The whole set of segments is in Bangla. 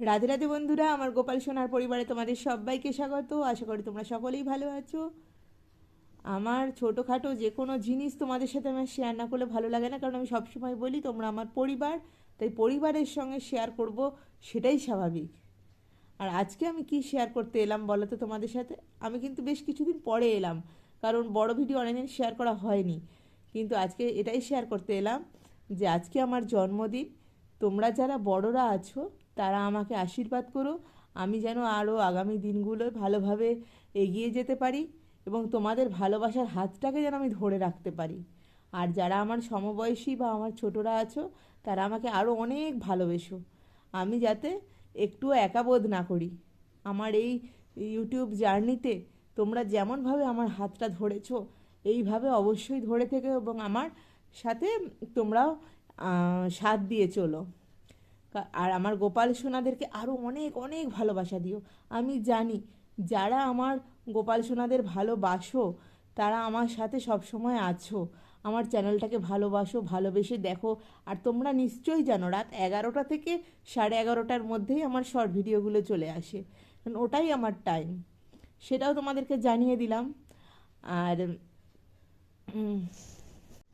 রাধে রাধে বন্ধুরা, আমার গোপাল সোনার পরিবারে তোমাদের সবাইকে স্বাগত। আশা করি তোমরা সকলেই ভালো আছো। আমার ছোটোখাটো যে কোনো জিনিস তোমাদের সাথে আমার শেয়ার না করলে ভালো লাগে না, কারণ আমি সবসময় বলি তোমরা আমার পরিবার, তাই পরিবারের সঙ্গে শেয়ার করব, সেটাই স্বাভাবিক। আর আজকে আমি কি শেয়ার করতে এলাম বলো তো তোমাদের সাথে? আমি কিন্তু বেশ কিছুদিন পরে এলাম, কারণ বড় ভিডিও অনেকদিন শেয়ার করা হয়নি। কিন্তু আজকে এটাই শেয়ার করতে এলাম যে আজকে আমার জন্মদিন, তোমরা যারা বড়রা আছো তারা আমাকে আশীর্বাদ করো আমি যেন আরও আগামী দিনগুলোয় ভালোভাবে এগিয়ে যেতে পারি এবং তোমাদের ভালোবাসার হাতটাকে যেন আমি ধরে রাখতে পারি। আর যারা আমার সমবয়সী বা আমার ছোটরা আছো, তারা আমাকে আরও অনেক ভালোবেসো। আমি যাতে একটুও একাবোধ না করি। আমার এই ইউটিউব জার্নিতে তোমরা যেমনভাবে আমার হাতটা ধরেছ, এইভাবে অবশ্যই ধরে থেকে এবং আমার সাথে তোমরাও সাথ দিয়ে চলো। আর আমার গোপাল সোনাদেরকে আরও অনেক অনেক ভালোবাসা দিও। আমি জানি যারা আমার গোপাল সোনাদের ভালোবাসো, তারা আমার সাথে সব সময় আছো। আমার চ্যানেলটাকে ভালোবাসো, ভালোবেসে দেখো। আর তোমরা নিশ্চয়ই জানো, রাত এগারোটা থেকে সাড়ে এগারোটার মধ্যেই আমার শর্ট ভিডিওগুলো চলে আসে। কারণ ওটাই আমার টাইম। সেটাও তোমাদেরকে জানিয়ে দিলাম। আর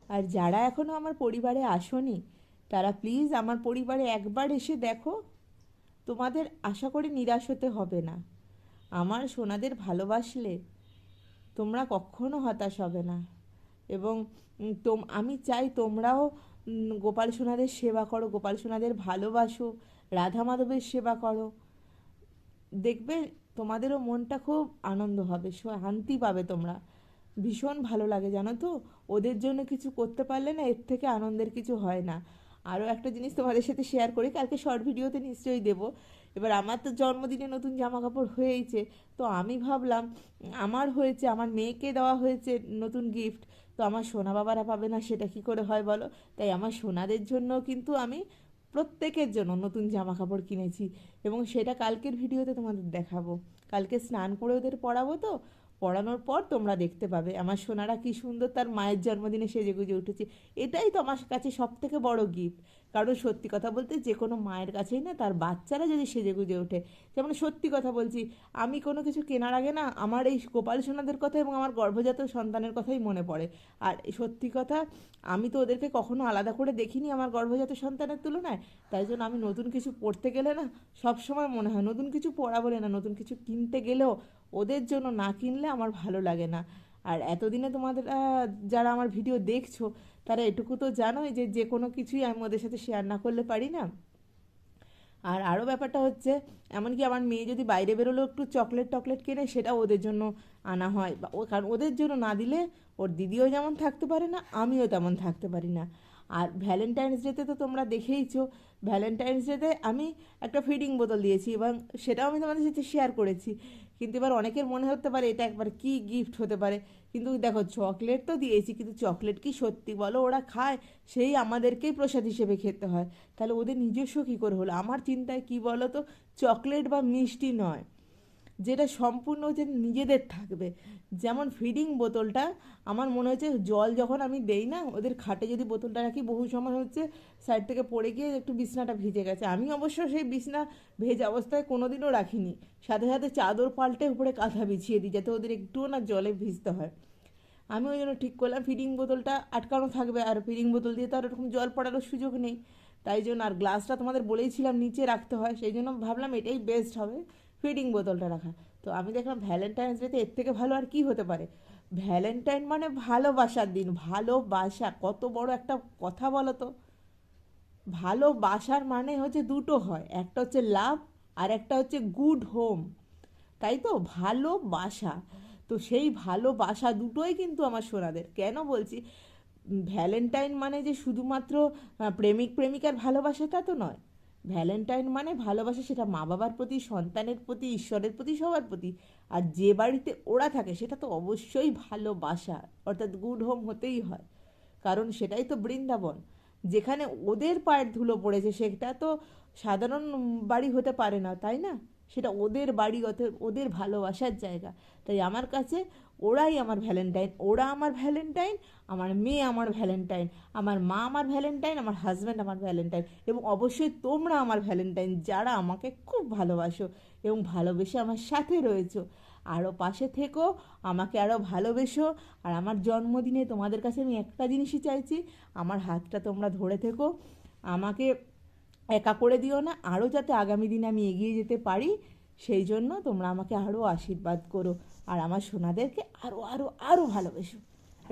আর যারা এখনও আমার পরিবারে আসোনি তারা প্লিজ আমার পরিবারে একবার এসে দেখো। তোমাদের আশা করি নিরাশ হতে হবে না। আমার সোনাদের ভালোবাসলে তোমরা কখনো হতাশ হবে না। এবং তোম, আমি চাই তোমরাও গোপাল সোনাদের সেবা করো, গোপাল সোনাদের ভালোবাসো, রাধা মাধবের সেবা করো। দেখবে তোমাদেরও মনটা খুব আনন্দ হবে শান্তি পাবে তোমরা। ভীষণ ভালো লাগে, জানো তো? ওদের জন্য কিছু করতে পারলে না, এর থেকে আনন্দের কিছু হয় না। আরও একটা জিনিস তোমাদের সাথে শেয়ার করি, কালকে শর্ট ভিডিওতে নিশ্চয়ই দেবো। এবার আমার তো জন্মদিনে নতুন জামা কাপড় হয়েইছে, তো আমি ভাবলাম, আমার হয়েছে, আমার মেয়েকে দেওয়া হয়েছে নতুন গিফট তো আমার সোনা বাবারা পাবে না, সেটা কি করে হয় বলো? তাই আমার সোনাদের জন্য কিন্তু আমি প্রত্যেকের জন্য নতুন জামা কাপড় কিনেছি এবং সেটা কালকের ভিডিওতে তোমাদের দেখাবো। কালকে স্নান করে ওদের পরাবো তো পড়ানোর পর তোমরা দেখতে পাবে। আমার সোনারা কি সুন্দর, তার মায়ের জন্মদিনে সেজে গুজে উঠেছে। এটাই তো আমার কাছে সব থেকে বড় গিফট কারণ সত্যি কথা বলতে যে কোনো মায়ের কাছেই না তার বাচ্চারা যদি সেজে গুজে ওঠে। যেমন সত্যি কথা বলছি, আমি কোনো কিছু কেনার আগে না আমার এই গোপাল সোনাদের কথা এবং আমার গর্ভজাত সন্তানের কথাই মনে পড়ে। আর সত্যি কথা, আমি তো ওদেরকে কখনো আলাদা করে দেখিনি আমার গর্ভজাত সন্তানের তুলনায়। তাই জন্য আমি নতুন কিছু পড়তে গেলে না সব সময় মনে হয়, নতুন কিছু পড়া বলে না, নতুন কিছু কিনতে গেলেও ওদের জন্য না কিনলে আমার ভালো লাগে না। আর এতদিনে তোমাদের যারা আমার ভিডিও দেখছ, তারা এটুকু তো জানোই যে যে কোনো কিছুই আমি ওদের সাথে শেয়ার না করলে পারি না। আর আরও ব্যাপারটা হচ্ছে, এমনকি আমার মেয়ে যদি বাইরে বেরোলেও একটু চকলেট টকলেট কেনে সেটা ওদের জন্য আনা হয়। বা কারণ ওদের জন্য না দিলে ওর দিদিও যেমন থাকতে পারে না, আমিও তেমন থাকতে পারি না। আর ভ্যালেন্টাইন্স ডেতে তো তোমরা দেখেইছো। ভ্যালেন্টাইন্স ডেতে আমি একটা ফিডিং বোতল দিয়েছি এবং সেটাও আমি তোমাদের সাথে শেয়ার করেছি। কিন্তু এবার অনেকের মনে হতে পারে এটা একবার কি গিফট হতে পারে। কিন্তু দেখো চকলেট তো দিয়েছি, কিন্তু চকলেট কি সত্যি বলো? ওরা খায়, সেই আমাদেরকেই প্রসাদ হিসেবে খেতে হয়। তাহলে ওদের নিজস্ব কী করে হলো? আমার চিন্তায় কি বলো তো চকলেট বা মিষ্টি নয়। যেটা সম্পূর্ণ যে নিজেদের থাকবে। যেমন ফিডিং বোতলটা, আমার মনে হচ্ছে জল যখন আমি দেই না, ওদের খাটে যদি বোতলটা রাখি, বহু সময় হচ্ছে সাইড থেকে পড়ে গিয়ে একটু বিছনাটা ভিজে গেছে। আমি অবশ্য সেই বিছনা ভেজা অবস্থায় কোনো কোনোদিনও রাখিনি। সাথে সাথে চাদর পাল্টে উপরে কাঁথা বিছিয়ে দিই, যাতে ওদের একটুও না জলে ভিজতে হয়। আমি ওই জন্য ঠিক করলাম ফিডিং বোতলটা আটকানো থাকবে, আর ফিডিং বোতল দিয়ে তো আর ওরকম জল পড়ারও সুযোগ নেই। তাই জন্য আর গ্লাসটা তোমাদের বলেইছিলাম নিচে রাখতে হয়, সেই জন্য ভাবলাম এটাই বেস্ট হবে। ফিডিং বোতলটা রাখা। তো আমি দেখলাম ভ্যালেন্টাইন্স ডেতে এর থেকে ভালো আর কি হতে পারে? ভ্যালেন্টাইন মানে ভালোবাসার দিন, ভালোবাসা। কত বড় একটা কথা বলো তো। ভালোবাসার মানে হচ্ছে দুটো হয়। একটা হচ্ছে লাভ আর একটা হচ্ছে গুড হোম তাই তো? ভালোবাসা। তো সেই ভালোবাসা দুটোই কিন্তু আমার সোনাদের। কেন বলছি? ভ্যালেন্টাইন মানে যে শুধুমাত্র প্রেমিক প্রেমিকার ভালোবাসা তা তো নয়। ভ্যালেন্টাইন মানে ভালোবাসা সেটা মা বাবার প্রতি, সন্তানের প্রতি, ঈশ্বরের প্রতি, সবার প্রতি। আর যে বাড়িতে ওরা থাকে সেটা তো অবশ্যই ভালোবাসা, অর্থাৎ গুড হোম হতেই হয়। কারণ সেটাই তো বৃন্দাবন। যেখানে ওদের পায়ের ধুলো পড়েছে সেটা তো সাধারণ বাড়ি হতে পারে না, তাই না? সেটা ওদের বাড়ি ওদের ভালোবাসার জায়গা। তাই আমার কাছে ওরাই আমার ভ্যালেন্টাইন ওরা আমার ভ্যালেন্টাইন আমার মেয়ে আমার ভ্যালেন্টাইন আমার মা আমার ভ্যালেন্টাইন আমার হাজব্যান্ড আমার ভ্যালেন্টাইন এবং অবশ্যই তোমরা আমার ভ্যালেন্টাইন যারা আমাকে খুব ভালোবাসো এবং ভালোবেসে আমার সাথে রয়েছো। আরও পাশে থেকো, আমাকে আরও ভালোবেসো আর আমার জন্মদিনে তোমাদের কাছে আমি একটা জিনিসই চাইছি, আমার হাতটা তোমরা ধরে থেকো, আমাকে একা করে দিও না আরও যাতে আগামী দিনে আমি এগিয়ে যেতে পারি, সেই জন্য তোমরা আমাকে আরও আশীর্বাদ করো। আর আমার সোনাদেরকে আরও আরও আরও ভালোবেসো।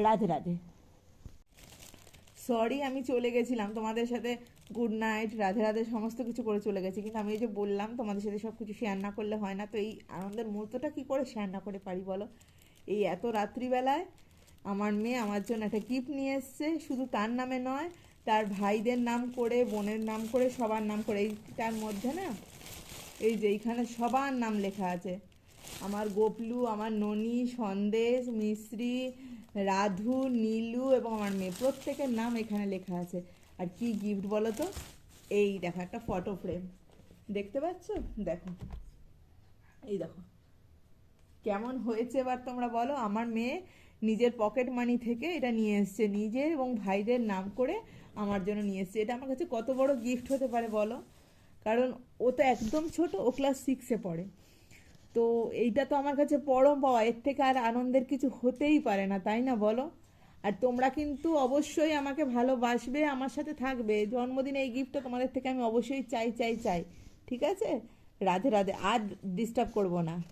রাধে রাধে। সরি আমি চলে গেছিলাম। তোমাদের সাথে গুড নাইট রাধে রাধে সমস্ত কিছু করে চলে গেছি। কিন্তু আমি এই যে বললাম, তোমাদের সাথে সব কিছু শেয়ার না করলে হয় না। তো এই আনন্দের মুহূর্তটা কি করে শেয়ার না করে পারি বলো? এই এত রাত্রিবেলায় আমার মেয়ে আমার জন্য একটা গিফট নিয়ে এসছে। শুধু তার নামে নয়, তার ভাইদের নাম করে, বোনের নাম করে, সবার নাম করে। এইটার মধ্যে না, এই যে এইখানে সবার নাম লেখা আছে। আমার গোপলু, আমার ননি, সন্দেশ, মিশ্রি, রাধু, নীলু এবং আমার মেয়ে। প্রত্যেকের নাম এখানে লেখা আছে। আর কি গিফট বলো তো? এই দেখো, একটা ফটো ফ্রেম দেখতে পাচ্ছ? দেখো। এই দেখো। কেমন হয়েছে এবার তোমরা বলো? আমার মেয়ে নিজের পকেট মানি থেকে এটা নিয়ে এসছে। নিজের এবং ভাইদের নাম করে আমার জন্য নিয়ে এসছে। এটা আমার কাছে কত বড় গিফট হতে পারে বলো? কারণ ও তো একদম ছোট, ও ক্লাস সিক্সে পড়ে। তো এইটা তো আমার কাছে পরম পাওয়া। এর থেকে আর আনন্দের কিছু হতেই পারে না, তাই না বলো? আর তোমরা কিন্তু অবশ্যই আমাকে ভালোবাসবে, আমার সাথে থাকবে। জন্মদিনে এই গিফটটা তোমাদের থেকে আমি অবশ্যই চাই চাই চাই। ঠিক আছে? রাধে রাধে। আর ডিস্টার্ব করব না।